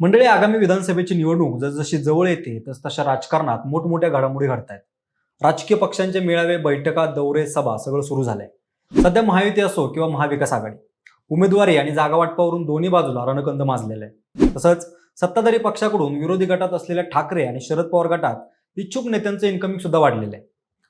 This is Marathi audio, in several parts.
मंडळी आगामी विधानसभेची निवडणूक जसजशी जवळ येते तस तशा राजकारणात मोठमोठ्या घडामोडी घडतायत. राजकीय पक्षांचे मेळावे बैठका दौरे सभा सगळं सुरू झालंय. सध्या महायुती असो किंवा महाविकास आघाडी उमेदवारी आणि जागा वाटपावरून दोन्ही बाजूला रणकंद माजलेला आहे तसंच सत्ताधारी पक्षाकडून विरोधी गटात असलेल्या ठाकरे आणि शरद पवार गटात इच्छुक नेत्यांचं इन्कमिंग सुद्धा वाढलेलं आहे.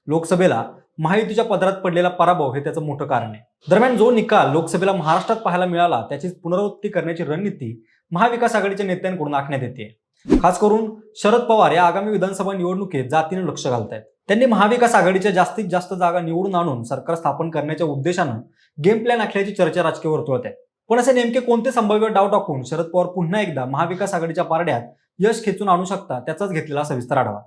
लोकसभेला महायुतीच्या पदरात पडलेला पराभव हे त्याचं मोठं कारण आहे. दरम्यान जो निकाल लोकसभेला महाराष्ट्रात पाहायला मिळाला त्याची पुनरावृत्ती करण्याची रणनीती महाविकास आघाडीच्या नेत्यांकडून आखण्यात येते. खास करून शरद पवार या आगामी विधानसभा निवडणुकीत जातीने लक्ष घालतायत. त्यांनी महाविकास आघाडीच्या जास्तीत जास्त जागा निवडून आणून सरकार स्थापन करण्याच्या उद्देशानं गेम प्लॅन आखल्याची चर्चा राजकीय वर्तुळात आहे. पण असे नेमके कोणते संभाव्य डाव टाकून शरद पवार पुन्हा एकदा महाविकास आघाडीच्या पारड्यात यश खेचून आणू शकता त्याचाच घेतलेला सविस्तर आढावा.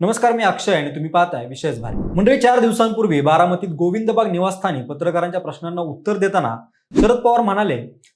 नमस्कार मी अक्षय आणि तुम्ही पाहताय विशेष भारी मंडळी चार दिवसांपूर्वी बारामतीत गोविंदबाग निवासस्थानी पत्रकारांच्या प्रश्नांना उत्तर देताना शरद पवार म्हणाले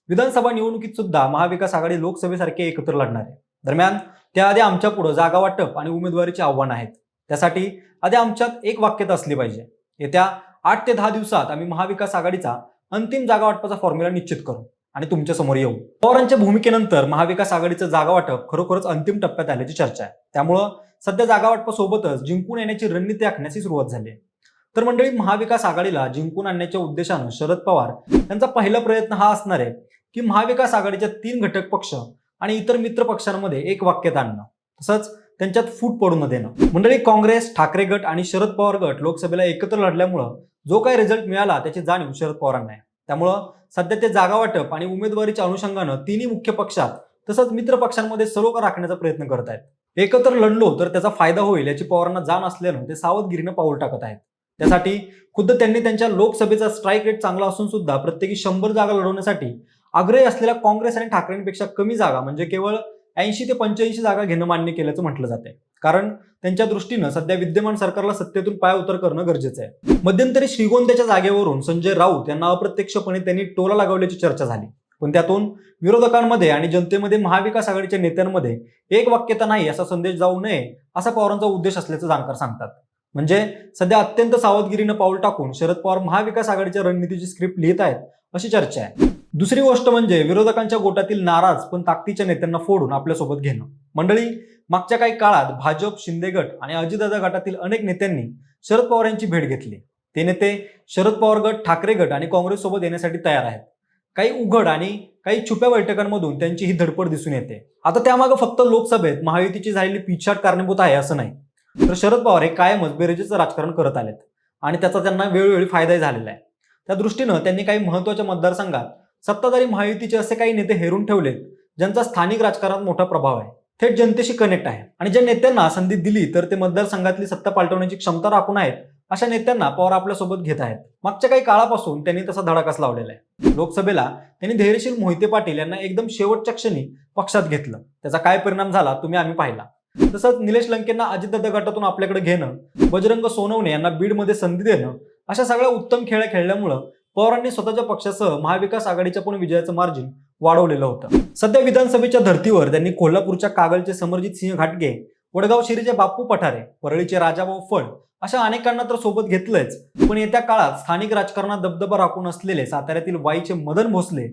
विधानसभा निवडणुकीत सुद्धा महाविकास आघाडी लोकसभेसारखे एकत्र लढणार आहे. दरम्यान त्याआधी आमच्या पुढे जागा वाटप आणि उमेदवारीचे आव्हान आहेत. त्यासाठी आधी आमच्यात एक वाक्यता असली पाहिजे. येत्या आठ ते दहा दिवसात आम्ही महाविकास आघाडीचा अंतिम जागा वाटपाचा फॉर्म्युला निश्चित करू आणि तुमच्यासमोर येऊ. पवारांच्या भूमिकेनंतर महाविकास आघाडीचं जागा वाटप खरोखरच अंतिम टप्प्यात आल्याची चर्चा आहे. त्यामुळं सध्या जागा वाटपासोबतच जिंकून येण्याची रणनीती आखण्याची सुरुवात झाली आहे. तर मंडळी महाविकास आघाडीला जिंकून आणण्याच्या उद्देशानं शरद पवार यांचा पहिला प्रयत्न हा असणार आहे की महाविकास आघाडीच्या तीन घटक पक्ष आणि इतर मित्र पक्षांमध्ये एक वाक्यत आणणं तसंच त्यांच्यात फूट पडू न देणं. मंडळी काँग्रेस ठाकरे गट आणि शरद पवार गट लोकसभेला एकत्र लढल्यामुळं जो काही रिझल्ट मिळाला त्याची जाणीव शरद पवारांना आहे. त्यामुळं सध्या ते जागा वाटप आणि उमेदवारीच्या अनुषंगानं तिन्ही मुख्य पक्षात तसंच मित्र पक्षांमध्ये सलोखा राखण्याचा प्रयत्न करत आहेत एकत्र लढलो तर त्याचा फायदा होईल याची पवारांना जाण असल्यानं ते सावधगिरीनं पाऊल टाकत आहेत. त्यासाठी खुद्द त्यांनी त्यांच्या लोकसभेचा स्ट्राईक रेट चांगला असून सुद्धा प्रत्येकी शंभर जागा लढवण्यासाठी आग्रही असलेल्या काँग्रेस आणि ठाकरेंपेक्षा कमी जागा म्हणजे केवळ ऐंशी ते पंच्याऐंशी जागा घेणं मान्य केल्याचं म्हटलं जाते कारण त्यांच्या दृष्टीनं सध्या विद्यमान सरकारला सत्तेतून पाय उतर करणं गरजेचं आहे. मध्यंतरी श्रीगोंद्याच्या जागेवरून संजय राऊत यांना अप्रत्यक्षपणे त्यांनी टोला लागवल्याची चर्चा झाली. पण त्यातून विरोधकांमध्ये आणि जनतेमध्ये महाविकास आघाडीच्या नेत्यांमध्ये एक वाक्यता नाही असा संदेश जाऊ नये असा पवारांचा उद्देश असल्याचं जाणकार सांगतात. म्हणजे सध्या अत्यंत सावधगिरीनं पाऊल टाकून शरद पवार महाविकास आघाडीच्या रणनीतीची स्क्रिप्ट लिहित आहेत अशी चर्चा आहे. दुसरी गोष्ट म्हणजे विरोधकांच्या गोटातील नाराज पण ताकदीच्या नेत्यांना फोडून आपल्यासोबत घेणं. मंडळी मागच्या काही काळात भाजप शिंदे गट आणि अजितदादा गटातील अनेक नेत्यांनी शरद पवार यांची भेट घेतली. ते नेते शरद पवार गट ठाकरे गट आणि काँग्रेस सोबत येण्यासाठी तयार आहेत. काही उघड आणि काही छुप्या बैठकांमधून त्यांची ही धडपड दिसून येते. आता त्यामागे फक्त लोकसभेत महायुतीची झालेली पिछाट कारणीभूत आहे असं नाही. तर शरद पवार हे कायमच बेरजेचं राजकारण करत आलेत. आणि त्याचा त्यांना वेळोवेळी फायदाही झालेला आहे. त्या दृष्टीनं त्यांनी काही महत्त्वाच्या मतदारसंघात सत्ताधारी महायुतीचे असे काही नेते हेरून ठेवलेत ज्यांचा स्थानिक राजकारणात मोठा प्रभाव आहे. थेट जनतेशी कनेक्ट आहे. आणि ज्या नेत्यांना संधी दिली तर ते मतदारसंघातली सत्ता पालटवण्याची क्षमता राखून आहेत अशा नेत्यांना पवार आपल्यासोबत घेत आहेत. मागच्या काही काळापासून त्यांनी तसा धडाकाच लावलेला आहे. लोकसभेला त्यांनी धैर्यशील मोहिते पाटील यांना एकदम शेवटच्या क्षणी पक्षात घेतलं. त्याचा काय परिणाम झाला तुम्ही आम्ही पाहिला. तसंच निलेश लंकेंना अजितदादा गटातून आपल्याकडे घेणं बजरंग सोनवणे यांना बीडमध्ये संधी देणं अशा सगळ्या उत्तम खेळ खेळल्यामुळं पवारांनी स्वतःच्या पक्षासह महाविकास आघाडीच्या पण विजयाचं मार्जिन वाढवलेलं होतं. सध्या विधानसभेच्या धर्तीवर त्यांनी कोल्हापूरच्या कागलचे समरजित सिंह घाटगे वडगाव शिरीचे बाप्पू पठारे परळीचे राजाभाऊ फड अशा अनेकांना तर सोबत घेतलंच. पण येत्या काळात स्थानिक राजकारणात दबदबा राखून असलेले साताऱ्यातील वाईचे मदन भोसले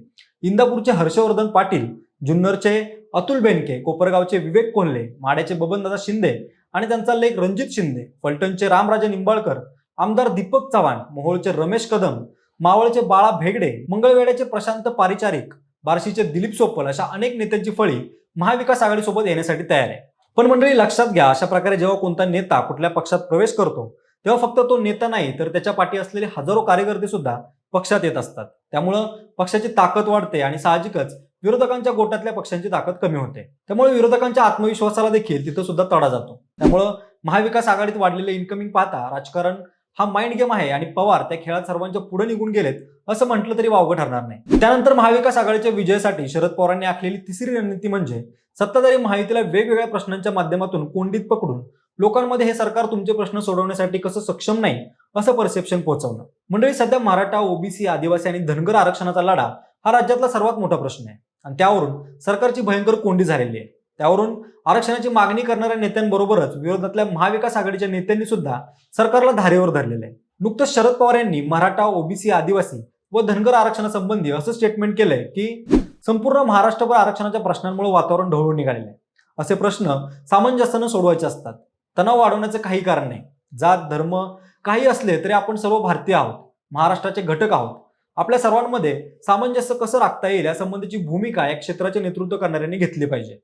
इंदापूरचे हर्षवर्धन पाटील जुन्नरचे अतुल बेनके कोपरगावचे विवेक कोल्हे माड्याचे बबनदादा शिंदे आणि त्यांचा लेख रणजित शिंदे फलटणचे रामराजे निंबाळकर आमदार दीपक चव्हाण मोहोळचे रमेश कदम मावळचे बाळा भेगडे मंगळवेड्याचे प्रशांत पारिचारिक बार्शीचे दिलीप सोपल अशा अनेक नेत्यांची फळी महाविकास आघाडीसोबत येण्यासाठी तयार आहे. पण मंडळी लक्षात घ्या अशा प्रकारे जेव्हा कोणता नेता कुठल्या पक्षात प्रवेश करतो तेव्हा फक्त तो नेता नाही तर त्याच्या पाठी असलेले हजारो कार्यकर्ते सुद्धा पक्षात येत असतात. त्यामुळं पक्षाची ताकद वाढते आणि साहजिकच विरोधकांच्या गोटातल्या पक्षांची ताकद कमी होते. त्यामुळे विरोधकांच्या आत्मविश्वासाला देखील तिथं सुद्धा तडा जातो. त्यामुळं महाविकास आघाडीत वाढलेले इन्कमिंग पाहता राजकारण हा माइंड गेम आहे आणि पवार त्या खेळात सर्वांच्या पुढे निघून गेलेत असं म्हटलं तरी वावगं ठरणार नाही. त्यानंतर महाविकास आघाडीच्या विजयासाठी शरद पवारांनी आखलेली तिसरी रणनीती म्हणजे सत्ताधारी माहितीला वेगवेगळ्या प्रश्नांच्या माध्यमातून कोंडीत पकडून लोकांमध्ये हे सरकार तुमचे प्रश्न सोडवण्यासाठी कसं सक्षम नाही असं परसेप्शन पोहोचवणं. मंडळी सध्या मराठा ओबीसी आदिवासी आणि धनगर आरक्षणाचा लढा हा राज्यातला सर्वात मोठा प्रश्न आहे. आणि त्यावरून सरकारची भयंकर कोंडी झालेली आहे. त्यावरून आरक्षणाची मागणी करणाऱ्या नेत्यांबरोबरच विरोधातल्या महाविकास आघाडीच्या नेत्यांनी सुद्धा सरकारला धारेवर धरलेलं आहे. नुकतंच शरद पवार यांनी मराठा ओबीसी आदिवासी व धनगर आरक्षणासंबंधी असं स्टेटमेंट केलंय की संपूर्ण महाराष्ट्रभर आरक्षणाच्या प्रश्नांमुळे वातावरण ढवळून निघालेलं आहे. असे प्रश्न सामंजस्यानं सोडवायचे असतात. तणाव वाढवण्याचं काही कारण नाही. जात धर्म काही असले तरी आपण सर्व भारतीय आहोत. महाराष्ट्राचे घटक आहोत. आपल्या सर्वांमध्ये सामंजस्य कसं राखता येईल यासंबंधीची भूमिका या क्षेत्राचे नेतृत्व करणाऱ्यांनी घेतली पाहिजे.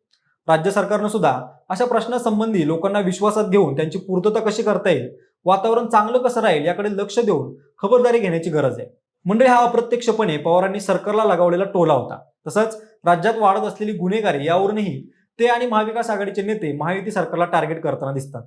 राज्य सरकारनं सुद्धा अशा प्रश्नासंबंधी लोकांना विश्वासात घेऊन त्यांची पूर्तता कशी करता येईल वातावरण चांगलं कसं राहील याकडे लक्ष देऊन खबरदारी घेण्याची गरज आहे. मंडळी हा अप्रत्यक्षपणे पवारांनी सरकारला लगावलेला टोला होता. तसंच राज्यात वाढत असलेली गुन्हेगारी यावरूनही ते आणि महाविकास आघाडीचे नेते महायुती सरकारला टार्गेट करताना दिसतात.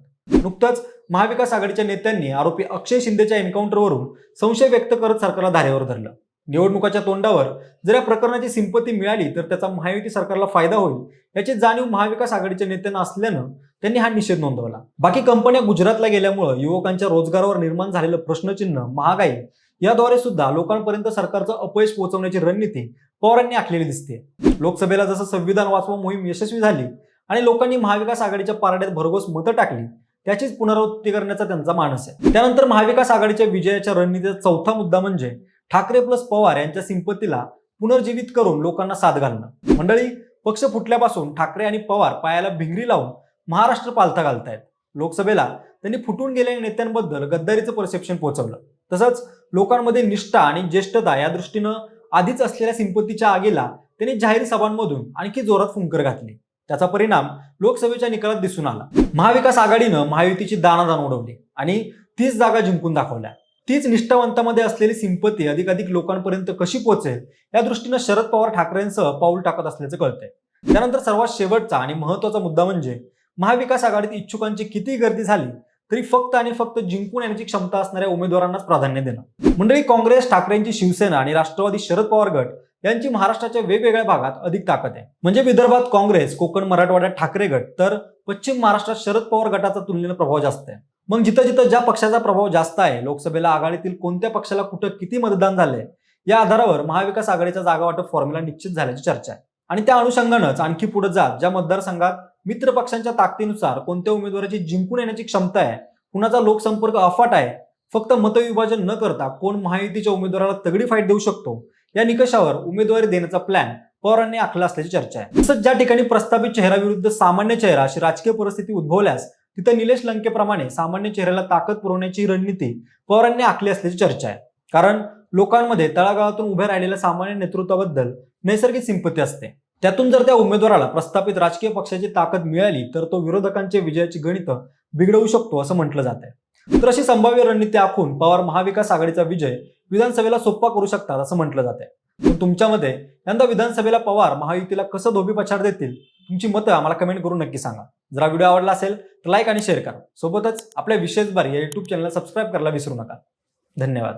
नुकतंच महाविकास आघाडीच्या नेत्यांनी आरोपी अक्षय शिंदेच्या एन्काउंटरवरून संशय व्यक्त करत सरकारला धारेवर धरलं. निवडणुकाच्या तोंडावर जर या प्रकरणाची संपत्ती मिळाली तर त्याचा महायुती सरकारला फायदा होईल याची जाणीव महाविकास आघाडीच्या नेत्यांना असल्यानं त्यांनी हा निषेध नोंदवला. बाकी कंपन्या गुजरातला गेल्यामुळं युवकांच्या रोजगारावर निर्माण झालेलं प्रश्नचिन्ह महागाई याद्वारे सुद्धा लोकांपर्यंत सरकारचं अपयश पोहोचवण्याची रणनीती पवारांनी आखलेली दिसते. लोकसभेला जसं संविधान वाचवा मोहीम यशस्वी झाली आणि लोकांनी महाविकास आघाडीच्या पारड्यात भरघोस मतं टाकली त्याचीच पुनरावृत्ती करण्याचा त्यांचा मानस आहे. त्यानंतर महाविकास आघाडीच्या विजयाच्या रणनीतीचा चौथा मुद्दा म्हणजे ठाकरे प्लस पवार यांच्या संपत्तीला पुनर्जीवित करून लोकांना साथ घालणं. मंडळी पक्ष फुटल्यापासून ठाकरे आणि पवार पायाला भिंगरी लावून महाराष्ट्र पालथा घालतायत. लोकसभेला त्यांनी फुटून गेलेल्या नेत्यांबद्दल गद्दारीचं परसेप्शन पोहोचवलं. तसंच लोकांमध्ये निष्ठा आणि ज्येष्ठता या दृष्टीनं आधीच असलेल्या सिंपतीच्या आगीला त्यांनी जाहीर सभांमधून आणखी जोरात फुंकर घातली. त्याचा परिणाम लोकसभेच्या निकालात दिसून आला. महाविकास आघाडीनं महायुतीची दानादान उडवली आणि तीच जागा जिंकून दाखवल्या. तीच निष्ठावंतामध्ये असलेली सिंपत्ती अधिकाधिक लोकांपर्यंत कशी पोहोचेल या दृष्टीनं शरद पवार ठाकरेंसह पाऊल टाकत असल्याचं कळतंय. त्यानंतर सर्वात शेवटचा आणि महत्त्वाचा मुद्दा म्हणजे महाविकास आघाडीत इच्छुकांची किती गर्दी झाली तरी फक्त आणि फक्त जिंकून येण्याची क्षमता असणाऱ्या उमेदवारांनाच प्राधान्य देणं. मंडळी काँग्रेस ठाकरेंची शिवसेना आणि राष्ट्रवादी शरद पवार गट यांची महाराष्ट्राच्या वेगवेगळ्या भागात अधिक ताकद आहे. म्हणजे विदर्भात काँग्रेस कोकण मराठवाड्यात ठाकरे गट तर पश्चिम महाराष्ट्रात शरद पवार गटाचा तुलनेनं प्रभाव जास्त आहे. मग जिथं जिथं ज्या पक्षाचा प्रभाव जास्त आहे लोकसभेला आघाडीतील कोणत्या पक्षाला कुठं किती मतदान झालंय या आधारावर महाविकास आघाडीचा जागा वाटप फॉर्म्युला निश्चित झाल्याची चर्चा आहे. आणि त्या अनुषंगानंच आणखी पुढे जात ज्या मतदारसंघात मित्र पक्षांच्या ताकदीनुसार कोणत्या उमेदवाराची जिंकून येण्याची क्षमता आहे कुणाचा लोकसंपर्क अफाट आहे फक्त मतविभाजन न करता कोण महायुतीच्या उमेदवाराला तगडी फाईट देऊ शकतो या निकषावर उमेदवारी देण्याचा प्लॅन पवारांनी आखला असल्याची चर्चा आहे. तसंच ज्या ठिकाणी प्रस्तावित चेहऱ्याविरुद्ध सामान्य चेहरा अशी राजकीय परिस्थिती उद्भवल्यास तिथं निलेश लंकेप्रमाणे सामान्य चेहऱ्याला ताकद पुरवण्याची रणनीती पवारांनी आखली असल्याची चर्चा आहे. कारण लोकांमध्ये तळागाळातून उभ्या राहिलेल्या सामान्य नेतृत्वाबद्दल नैसर्गिक संपत्ती असते. त्यातून जर त्या उमेदवाराला प्रस्थापित राजकीय पक्षाची ताकद मिळाली तर तो विरोधकांचे विजयाची गणित बिघडवू शकतो असं म्हटलं जात आहे तर अशी संभाव्य रणनीती आखून पवार महाविकास आघाडीचा विजय विधानसभेला सोप्पा करू शकतात असं म्हटलं जात आहे पण तुमच्यामध्ये यंदा विधानसभेला पवार महायुतीला कसं धोबी पछाड देतील तुमची मतं आम्हाला कमेंट करून नक्की सांगा. जर हा व्हिडिओ आवडला असेल तर लाईक आणि शेअर करा. सोबतच आपल्या विशेष बारी या युट्यूब चॅनलला सबस्क्राईब करायला विसरू नका. धन्यवाद.